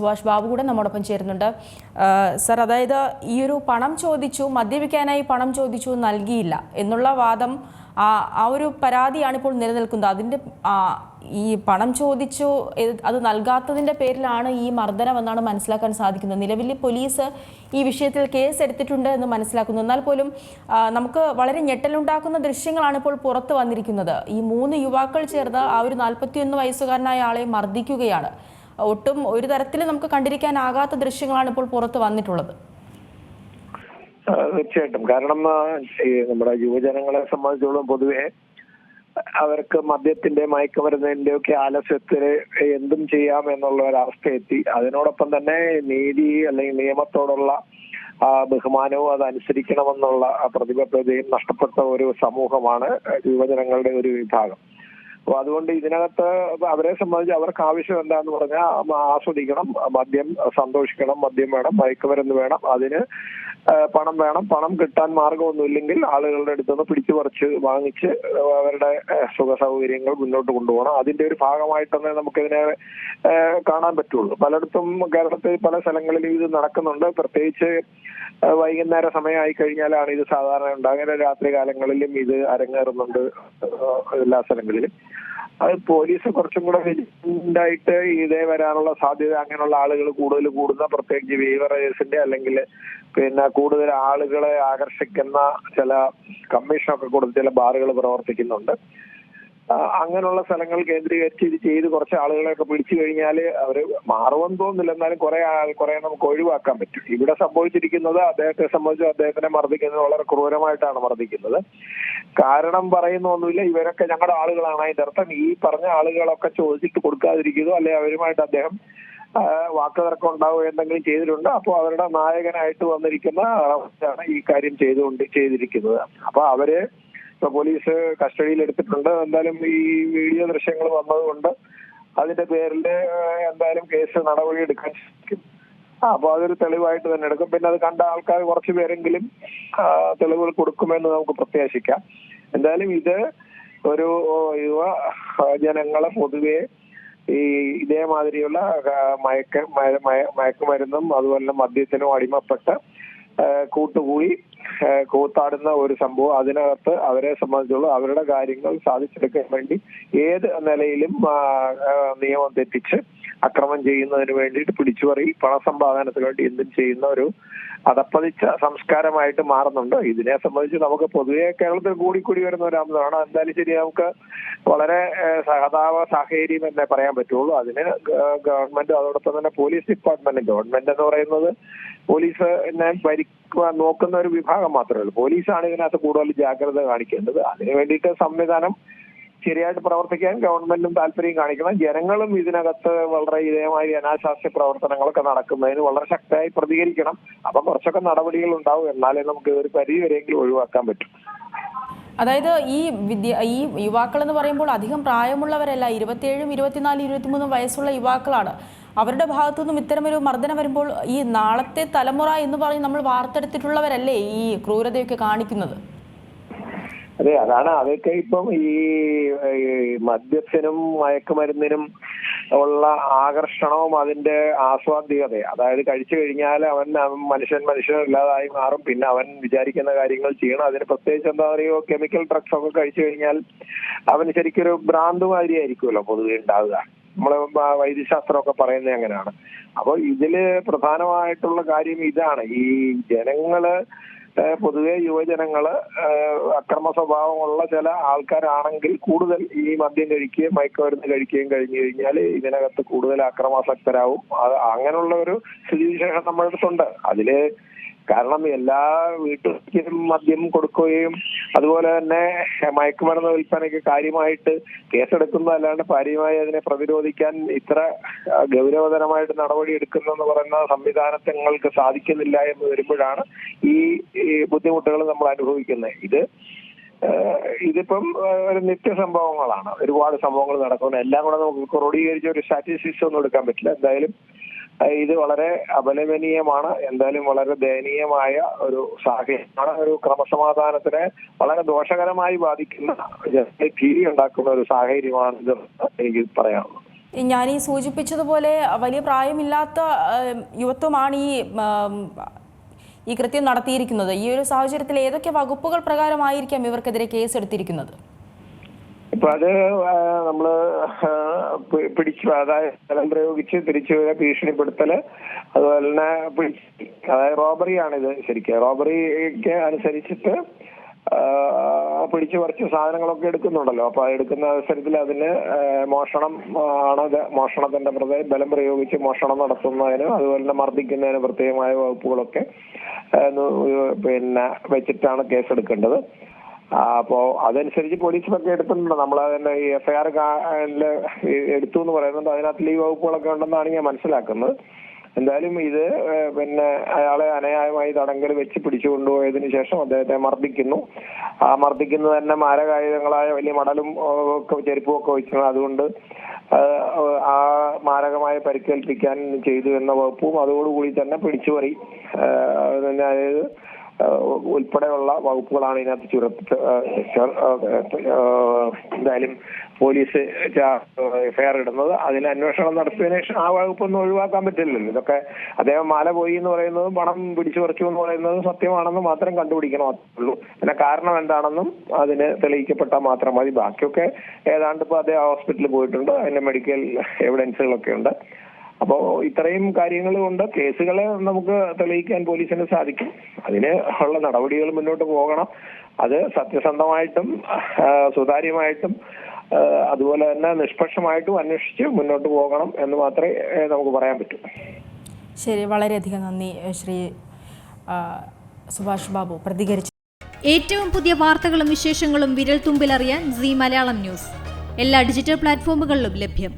സുഭാഷ് ബാബു കൂടെ നമ്മോടൊപ്പം ചേരുന്നുണ്ട്. സർ അതായത് ഈ ഒരു പണം ചോദിച്ചു മദ്യപിക്കാനായി പണം ചോദിച്ചു നൽകിയില്ല എന്നുള്ള വാദം ആ ഒരു പരാതിയാണ് ഇപ്പോൾ നിലനിൽക്കുന്നത്. അതിന്റെ ഈ പണം ചോദിച്ചു അത് നൽകാത്തതിന്റെ പേരിലാണ് ഈ മർദ്ദനം എന്നാണ് മനസ്സിലാക്കാൻ സാധിക്കുന്നത്. നിലവിൽ പോലീസ് ഈ വിഷയത്തിൽ കേസ് എടുത്തിട്ടുണ്ട് എന്ന് മനസ്സിലാക്കുന്നു. എന്നാൽ പോലും നമുക്ക് വളരെ ഞെട്ടലുണ്ടാക്കുന്ന ദൃശ്യങ്ങളാണ് ഇപ്പോൾ പുറത്തു വന്നിരിക്കുന്നത്. ഈ മൂന്ന് യുവാക്കൾ ചേർന്ന് ആ ഒരു നാൽപ്പത്തിയൊന്ന് വയസ്സുകാരനായ ആളെ മർദ്ദിക്കുകയാണ്. ഒട്ടും ഒരു തരത്തിൽ നമുക്ക് കണ്ടിരിക്കാനാകാത്ത ദൃശ്യങ്ങളാണ് ഇപ്പോൾ പുറത്ത് വന്നിട്ടുള്ളത്. തീർച്ചയായിട്ടും. കാരണം നമ്മുടെ യുവജനങ്ങളെ സംബന്ധിച്ചോളം പൊതുവെ അവർക്ക് മദ്യത്തിന്റെ മയക്കുമരുന്നിന്റെ ഒക്കെ ആലസ്യത്തിന് എന്തും ചെയ്യാം എന്നുള്ള ഒരവസ്ഥ എത്തി അതിനോടൊപ്പം തന്നെ നീതി അല്ലെങ്കിൽ നിയമത്തോടുള്ള ബഹുമാനവും അത് അനുസരിക്കണമെന്നുള്ള പ്രതിബദ്ധതയും നഷ്ടപ്പെട്ട ഒരു സമൂഹമാണ് യുവജനങ്ങളുടെ ഒരു വിഭാഗം. അപ്പൊ അതുകൊണ്ട് ഇതിനകത്ത് അവരെ സംബന്ധിച്ച് അവർക്ക് ആവശ്യം എന്താന്ന് പറഞ്ഞാൽ ആസ്വദിക്കണം മദ്യം സന്തോഷിക്കണം മദ്യം വേണം മയക്കുമരുന്ന് വേണം അതിന് പണം വേണം. പണം കിട്ടാൻ മാർഗമൊന്നുമില്ലെങ്കിൽ ആളുകളുടെ അടുത്ത് നിന്ന് പിടിച്ചു പറിച്ച് വാങ്ങിച്ച് അവരുടെ സുഖ സൗകര്യങ്ങൾ മുന്നോട്ട് കൊണ്ടുപോകണം. അതിന്റെ ഒരു ഭാഗമായിട്ടൊന്നേ നമുക്കിതിനെ ആ, കാണാൻ പറ്റുള്ളൂ. പലയിടത്തും കേരളത്തിൽ പല സ്ഥലങ്ങളിലും ഇത് നടക്കുന്നുണ്ട്. പ്രത്യേകിച്ച് വൈകുന്നേര സമയമായി കഴിഞ്ഞാലാണ് ഇത് സാധാരണ ഉണ്ടാകുന്നത്. രാത്രി കാലങ്ങളിലും ഇത് അരങ്ങേറുന്നുണ്ട് എല്ലാ സ്ഥലങ്ങളിലും. അത് പോലീസ് കുറച്ചും കൂടെ വിജിലന്റായിട്ട് ഇതേ വരാനുള്ള സാധ്യത അങ്ങനെയുള്ള ആളുകൾ കൂടുതൽ കൂടുന്ന പ്രത്യേകിച്ച് വീവറേഴ്സിന്റെ അല്ലെങ്കിൽ പിന്നെ കൂടുതൽ ആളുകളെ ആകർഷിക്കുന്ന ചില കമ്മീഷനൊക്കെ കൊടുത്ത് ചില ബാറുകൾ പ്രവർത്തിക്കുന്നുണ്ട്. അങ്ങനെയുള്ള സ്ഥലങ്ങൾ കേന്ദ്രീകരിച്ച് ഇത് ചെയ്ത് കുറച്ച് ആളുകളെയൊക്കെ പിടിച്ചു കഴിഞ്ഞാൽ അവർ മാറുമെന്ന് തോന്നുന്നില്ല. എന്നാലും കുറെ കുറെ നമുക്ക് ഒഴിവാക്കാൻ പറ്റും. ഇവിടെ സംഭവിച്ചിരിക്കുന്നത് അദ്ദേഹത്തെ സംബന്ധിച്ച് അദ്ദേഹത്തിനെ മർദ്ദിക്കുന്നത് വളരെ ക്രൂരമായിട്ടാണ് മർദ്ദിക്കുന്നത്. കാരണം പറയുന്ന ഒന്നുമില്ല. ഇവരൊക്കെ ഞങ്ങളുടെ ആളുകളാണ്. അതിന്റെ അർത്ഥം ഈ പറഞ്ഞ ആളുകളൊക്കെ ചോദിച്ചിട്ട് കൊടുക്കാതിരിക്കുന്നു അല്ലെ അവരുമായിട്ട് അദ്ദേഹം വാക്കുതർക്കം ഉണ്ടാവുക എന്തെങ്കിലും ചെയ്തിട്ടുണ്ട്? അപ്പോൾ അവരുടെ നായകനായിട്ട് വന്നിരിക്കുന്ന ഈ കാര്യം ചെയ്തുകൊണ്ട് ചെയ്തിരിക്കുന്നത്. അപ്പൊ അവർ പോലീസ് കസ്റ്റഡിയിൽ എടുത്തിട്ടുണ്ട്. എന്തായാലും ഈ വീഡിയോ ദൃശ്യങ്ങൾ വന്നതുകൊണ്ട് അതിന്റെ പേരിൽ എന്തായാലും കേസ് നടപടി എടുക്കാൻ ശ്രമിക്കും അപ്പൊ അതൊരു തെളിവായിട്ട് തന്നെ എടുക്കും. പിന്നെ അത് കണ്ട ആൾക്കാർ കുറച്ചു പേരെങ്കിലും തെളിവുകൾ കൊടുക്കുമെന്ന് നമുക്ക് പ്രത്യാശിക്കാം. എന്തായാലും ഇത് ഒരു യുവ ജനങ്ങളെ പൊതുവെ ഈ ഇതേമാതിരിയുള്ള മയക്ക മയ- മയ- മയക്കുമരുന്നും അതുപോലെ മദ്യത്തിനും അടിമപ്പെട്ട് കൂട്ടുകൂടി കൂത്താടുന്ന ഒരു സംഭവം അതിനകത്ത് അവരെ സംബന്ധിച്ചുള്ള അവരുടെ കാര്യങ്ങൾ സാധിച്ചെടുക്കാൻ വേണ്ടി ഏത് നിലയിലും നിയമം തെറ്റിച്ച് അക്രമം ചെയ്യുന്നതിന് വേണ്ടിയിട്ട് പിടിച്ചുപറി പണസമ്പാദനത്തിന് വേണ്ടി എന്തും ചെയ്യുന്ന ഒരു അതപ്പതിച്ച സംസ്കാരമായിട്ട് മാറുന്നുണ്ട്. ഇതിനെ സംബന്ധിച്ച് നമുക്ക് പൊതുവെ കേരളത്തിൽ കൂടി കൂടി വരുന്ന ഒരു അംശമാണ് എന്തായാലും ശരി നമുക്ക് വളരെ സഹതാപ സാഹചര്യം എന്നേ പറയാൻ പറ്റുള്ളൂ. അതിന് ഗവൺമെന്റ് അതോടൊപ്പം തന്നെ പോലീസ് ഡിപ്പാർട്ട്മെന്റ്. ഗവൺമെന്റ് എന്ന് പറയുന്നത് പോലീസ് എന്നെ ഭരിക്കുവാൻ നോക്കുന്ന ഒരു വിഭാഗം മാത്രമേ ഉള്ളൂ. പോലീസാണ് ഇതിനകത്ത് കൂടുതൽ ജാഗ്രത കാണിക്കേണ്ടത്. അതിനു വേണ്ടിയിട്ട് സംവിധാനം ശരിയായിട്ട് പ്രവർത്തിക്കാൻ ഗവൺമെന്റും താല്പര്യം കാണിക്കണം. ജനങ്ങളും ഇതിനകത്ത് വളരെ ഇതേമാതിരി അനാശാസ്യ പ്രവർത്തനങ്ങളൊക്കെ നടക്കുന്നതിന് വളരെ ശക്തമായി പ്രതികരിക്കണം. അപ്പൊ കുറച്ചൊക്കെ നടപടികൾ ഉണ്ടാവും. എന്നാലേ നമുക്ക് ഒരു പരിധി വരെയെങ്കിലും ഒഴിവാക്കാൻ പറ്റും. അതായത് ഈ വിദ്യ ഈ യുവാക്കൾ എന്ന് പറയുമ്പോൾ അധികം പ്രായമുള്ളവരല്ല. ഇരുപത്തിയേഴും ഇരുപത്തിനാല് ഇരുപത്തിമൂന്നും വയസ്സുള്ള യുവാക്കളാണ്. അവരുടെ ഭാഗത്തു നിന്നും ഇത്തരമൊരു മർദ്ദനം വരുമ്പോൾ ഈ നാളത്തെ തലമുറ എന്ന് പറഞ്ഞ് നമ്മൾ വാർത്തെടുത്തിട്ടുള്ളവരല്ലേ ഈ ക്രൂരതയൊക്കെ കാണിക്കുന്നത്? അതെ അതാണ് അതൊക്കെ ഇപ്പം ഈ മദ്യത്തിനും മയക്കുമരുന്നിനും ഉള്ള ആകർഷണവും അതിന്റെ ആസ്വാദ്യത അതായത് കഴിച്ചു കഴിഞ്ഞാൽ അവൻ മനുഷ്യൻ മനുഷ്യൻ ഇല്ലാതായി മാറും. പിന്നെ അവൻ വിചാരിക്കുന്ന കാര്യങ്ങൾ ചെയ്യണം. അതിന് പ്രത്യേകിച്ച് എന്താ പറയുക കെമിക്കൽ ഡ്രഗ്സ് ഒക്കെ കഴിച്ചു കഴിഞ്ഞാൽ അവൻ ശരിക്കൊരു ഭ്രാന്ത് മാതിരി ആയിരിക്കുമല്ലോ പൊതുവെ ഉണ്ടാവുക. നമ്മൾ വൈദ്യശാസ്ത്രം വൈദ്യശാസ്ത്രമൊക്കെ പറയുന്നത് അങ്ങനെയാണ്. അപ്പൊ ഇതിൽ പ്രധാനമായിട്ടുള്ള കാര്യം ഇതാണ്. ഈ ജനങ്ങൾ പൊതുവെ യുവജനങ്ങൾ അക്രമ സ്വഭാവമുള്ള ചില ആൾക്കാരാണെങ്കിൽ കൂടുതൽ ഈ മദ്യം കഴിക്കുകയും മയക്കുമരുന്ന് കഴിക്കുകയും കഴിഞ്ഞു കഴിഞ്ഞാൽ ഇതിനകത്ത് കൂടുതൽ അക്രമാസക്തരാവും. അങ്ങനെയുള്ള ഒരു സ്ഥിതിവിശേഷം നമ്മുടെ അടുത്തുണ്ട്. അതിൽ കാരണം എല്ലാ വീട്ടിലും മദ്യം കൊടുക്കുകയും അതുപോലെ തന്നെ മയക്കുമരുന്ന് വിൽപ്പനയ്ക്ക് കാര്യമായിട്ട് കേസെടുക്കുന്നതല്ലാണ്ട് കാര്യമായി അതിനെ പ്രതിരോധിക്കാൻ ഇത്ര ഗൗരവതരമായിട്ട് നടപടി എടുക്കുന്നു എന്ന് പറയുന്ന സംവിധാനങ്ങൾക്ക് സാധിക്കുന്നില്ല എന്ന് വരുമ്പോഴാണ് ഈ ബുദ്ധിമുട്ടുകൾ നമ്മൾ അനുഭവിക്കുന്നത്. ഇത് ഇതിപ്പം ഒരു നിത്യ സംഭവങ്ങളാണ് ഒരുപാട് സംഭവങ്ങൾ നടക്കുന്നു. എല്ലാം കൂടെ നമുക്ക് ക്രോഡീകരിച്ച ഒരു സ്റ്റാറ്റിസ്റ്റിക്സ് ഒന്നും എടുക്കാൻ പറ്റില്ല. എന്തായാലും ഇത് വളരെ അപലപനീയമാണ്. എന്തായാലും വളരെ ദയനീയമായ ഒരു സാഹചര്യമാണ്. ഒരു ക്രമസമാധാനത്തിനെ വളരെ ദോഷകരമായി ബാധിക്കുന്ന ഭീതി ഉണ്ടാക്കുന്ന ഒരു സാഹചര്യമാണ് ഇത് എനിക്ക് പറയാനുള്ളത്. ഞാൻ ഈ സൂചിപ്പിച്ചതുപോലെ വലിയ പ്രായമില്ലാത്ത യുവത്വമാണ് ഈ ഈ കൃത്യം നടത്തിയിരിക്കുന്നത്. ഈ ഒരു സാഹചര്യത്തിൽ ഏതൊക്കെ വകുപ്പുകൾ പ്രകാരമായിരിക്കാം ഇവർക്കെതിരെ കേസ് എടുത്തിരിക്കുന്നത് ഇപ്പൊ അത് നമ്മൾ പിടിച്ചു അതായത് ബലം പ്രയോഗിച്ച് തിരിച്ചു ഭീഷണിപ്പെടുത്തൽ അതുപോലെ തന്നെ പിടിച്ച് അതായത് റോബറിയാണിത് ശരിക്കും. റോബറിക്ക് അനുസരിച്ചിട്ട് പിടിച്ചു പറിച്ച് സാധനങ്ങളൊക്കെ എടുക്കുന്നുണ്ടല്ലോ. അപ്പൊ എടുക്കുന്ന അവസരത്തിൽ അതിന് മോഷണം ആണ് മോഷണത്തിന്റെ പ്രതി ബലം പ്രയോഗിച്ച് മോഷണം നടത്തുന്നതിനും അതുപോലെ തന്നെ മർദ്ദിക്കുന്നതിനും പ്രത്യേകമായ വകുപ്പുകളൊക്കെ പിന്നെ വെച്ചിട്ടാണ് കേസെടുക്കേണ്ടത്. അപ്പോ അതനുസരിച്ച് പോലീസിലൊക്കെ എടുത്തിട്ടുണ്ട്. നമ്മൾ തന്നെ ഈ എഫ്ഐആർ എടുത്തു എന്ന് പറയുന്നുണ്ട്. അതിനകത്ത് ഈ വകുപ്പുകളൊക്കെ ഉണ്ടെന്നാണ് ഞാൻ മനസ്സിലാക്കുന്നത്. എന്തായാലും ഇത് പിന്നെ അയാളെ അനയായമായി തടങ്കൽ വെച്ച് പിടിച്ചു കൊണ്ടുപോയതിനു ശേഷം അദ്ദേഹത്തെ മർദ്ദിക്കുന്നു. ആ മർദ്ദിക്കുന്നത് തന്നെ മാരകായുധങ്ങളായ വലിയ മടലും ഒക്കെ ചെരുപ്പും ഒക്കെ വെച്ചിട്ടുണ്ട് അതുകൊണ്ട് ആ മാരകമായ പരിക്കേൽപ്പിക്കാൻ ചെയ്തു എന്ന വകുപ്പും അതോടുകൂടി തന്നെ പിടിച്ചുപറി. അതായത് ഉൾപ്പെടെയുള്ള വകുപ്പുകളാണ് ഇതിനകത്ത് ചുരത്ത് എന്തായാലും പോലീസ് എഫ്ഐആർ ഇടുന്നത്. അതിൽ അന്വേഷണം നടത്തിയതിനു ശേഷം ആ വകുപ്പൊന്നും ഒഴിവാക്കാൻ പറ്റില്ലല്ലോ. ഇതൊക്കെ അദ്ദേഹം മാല പോയി എന്ന് പറയുന്നതും പണം പിടിച്ചു പറിച്ചു എന്ന് പറയുന്നതും സത്യമാണെന്ന് മാത്രം കണ്ടുപിടിക്കണം അത്രേ ഉള്ളൂ. പിന്നെ കാരണം എന്താണെന്നും അതിന് തെളിയിക്കപ്പെട്ടാൽ മാത്രം മതി. ബാക്കിയൊക്കെ ഏതാണ്ട് ഇപ്പൊ അദ്ദേഹം ഹോസ്പിറ്റലിൽ പോയിട്ടുണ്ട്. അതിന്റെ മെഡിക്കൽ എവിഡൻസുകളൊക്കെ ഉണ്ട്. അപ്പോ ഇത്രയും കാര്യങ്ങൾ കൊണ്ട് കേസുകളെ നമുക്ക് തെളിയിക്കാൻ പോലീസിന് സാധിക്കും. അതിന് ഉള്ള നടപടികൾ മുന്നോട്ട് പോകണം. അത് സത്യസന്ധമായിട്ടും സുതാര്യമായിട്ടും അതുപോലെ തന്നെ നിഷ്പക്ഷമായിട്ടും അന്വേഷിച്ച് മുന്നോട്ട് പോകണം എന്ന് മാത്രമേ നമുക്ക് പറയാൻ പറ്റൂ. ശരി വളരെയധികം നന്ദി ശ്രീ സുഭാഷ് ബാബു പ്രതികരിച്ചു. ഏറ്റവും പുതിയ വാർത്തകളും വിശേഷങ്ങളും വിരൽ തുമ്പിലറിയാൻ സി മലയാളം ന്യൂസ്. എല്ലാ ഡിജിറ്റൽ പ്ലാറ്റ്ഫോമുകളിലും ലഭ്യം.